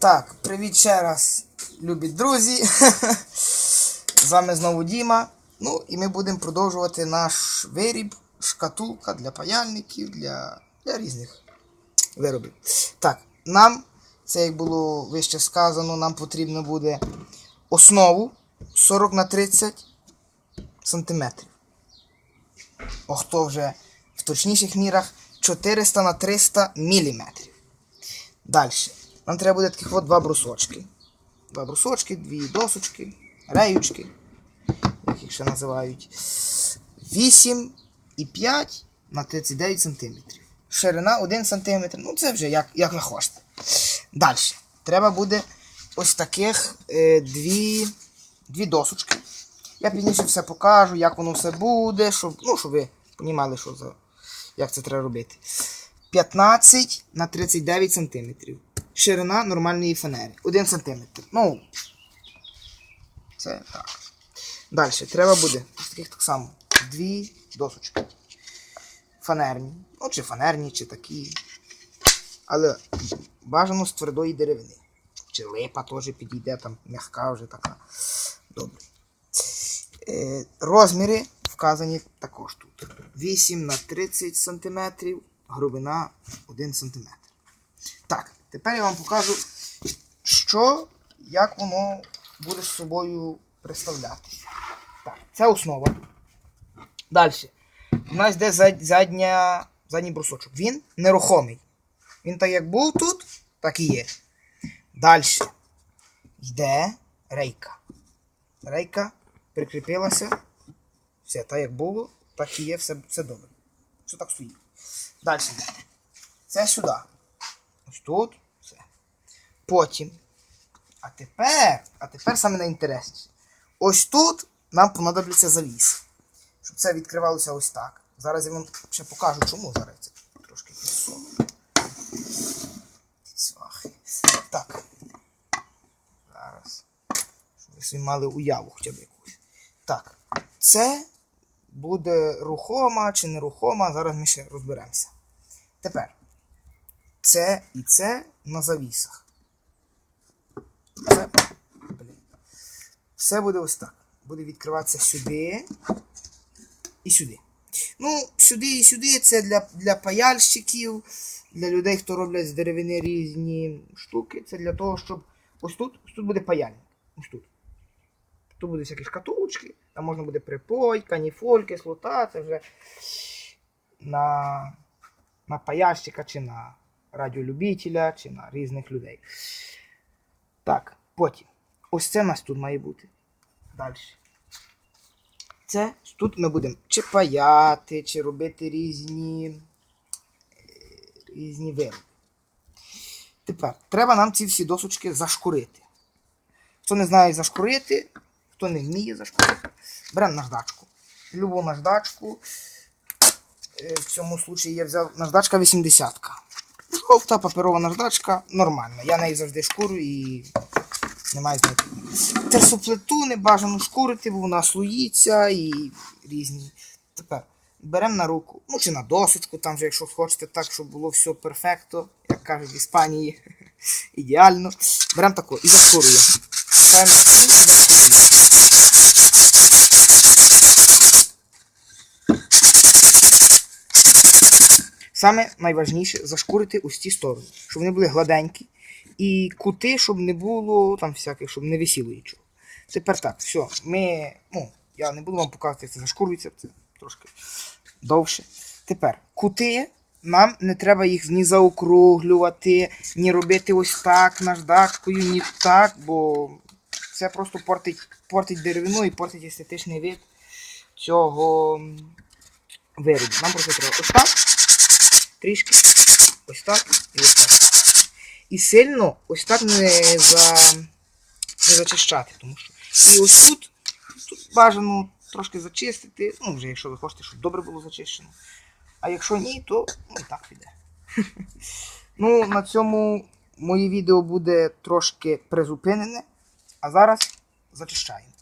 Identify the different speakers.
Speaker 1: Так, привіт ще раз, любі друзі. З вами знову Діма. Ну і ми будемо продовжувати наш виріб, шкатулка для паяльників, для, для різних виробів. Так, нам, це як було вище сказано, нам потрібно буде основу 40 на 30 сантиметрів. О, хто вже в точніших мірах 400 на 300 міліметрів. Далі. Нам треба буде таких от два брусочки. Два брусочки, дві досочки, реючки, як їх ще називають. 8 і 5 на 39 см. Ширина 1 см. Ну це вже як, як ви хочете. Далі. Треба буде ось таких е, дві, дві досочки. Я пізніше все покажу, як воно все буде, щоб, ну, щоб ви розуміли, що за, як це треба робити. 15 на 39 см. Ширина нормальної фанери. 1 см. Ну. Це так. Далі. Треба буде ось таких так само. Дві досочки. Фанерні. Ну, чи фанерні, чи такі. Але бажано з твердої деревини. Чи липа теж підійде, там м'яка вже така. Добре. Е, розміри вказані також тут. 8 на 30 см, глибина 1 см. Так, тепер я вам покажу, що, як воно буде з собою представлятися. Так, це основа. Далі. У нас йде задня, задній брусочок. Він нерухомий. Він так як був тут, так і є. Далі йде рейка. Рейка прикріпилася. Все, так як було, так і є, все, все добре. Все так стоїть. Далі. Це сюди. Ось тут. Все. Потім. А тепер, а тепер саме найінтересніше. Ось тут нам понадобиться завіс. Щоб це відкривалося ось так. Зараз я вам ще покажу, чому зараз це трошки підсуну. Так. Зараз. Щоб ви собі мали уяву хоча б якусь. Так. Це буде рухома чи нерухома. Зараз ми ще розберемося. Тепер. Це і це на завісах. Це, блін. Все буде ось так. Буде відкриватися сюди і сюди. Ну, сюди і сюди це для, для паяльщиків, для людей, хто роблять з деревини різні штуки. Це для того, щоб. Ось тут, ось тут буде паяльник. Ось тут. Тут буде всякі шкатулочки, там можна буде припой, каніфоль, кислота, це вже на, на паяльщика чи на радіолюбителя, чи на різних людей. Так, потім. Ось це у нас тут має бути. Далі. Це тут ми будемо чи паяти, чи робити різні, різні вироби. Тепер треба нам ці всі досочки зашкурити. Хто не знає зашкурити, хто не вміє зашкурити, беремо наждачку. Любу наждачку. Е, В цьому случаї я взяв наждачка 80. Жовта паперова наждачка нормальна. Я неї завжди шкурю і немає значення. Терсоплиту не бажано шкурити, бо вона слоїться і різні. Тепер беремо на руку, ну чи на досочку, там вже, якщо хочете так, щоб було все перфекто, як кажуть в Іспанії, ідеально. Беремо таку і зашкурюємо. І зашкурюємо. Саме найважніше зашкурити ось ці сторони, щоб вони були гладенькі. І кути, щоб не було там всяких, щоб не висіло нічого. Тепер так, все, ми. Ну, я не буду вам показувати, як це зашкурюється, це трошки довше. Тепер кути. Нам не треба їх ні заокруглювати, ні робити ось так наждачкою, ні так, бо це просто портить, портить деревину і портить естетичний вид цього виробу. Нам просто треба ось так, трішки, ось так і ось так. І сильно ось так не, за, не зачищати. Тому що. І ось тут, тут бажано трошки зачистити. Ну, вже якщо ви хочете, щоб добре було зачищено. А якщо ні, то ну, і так піде. ну, на цьому моє відео буде трошки призупинене. А зараз зачищаємо.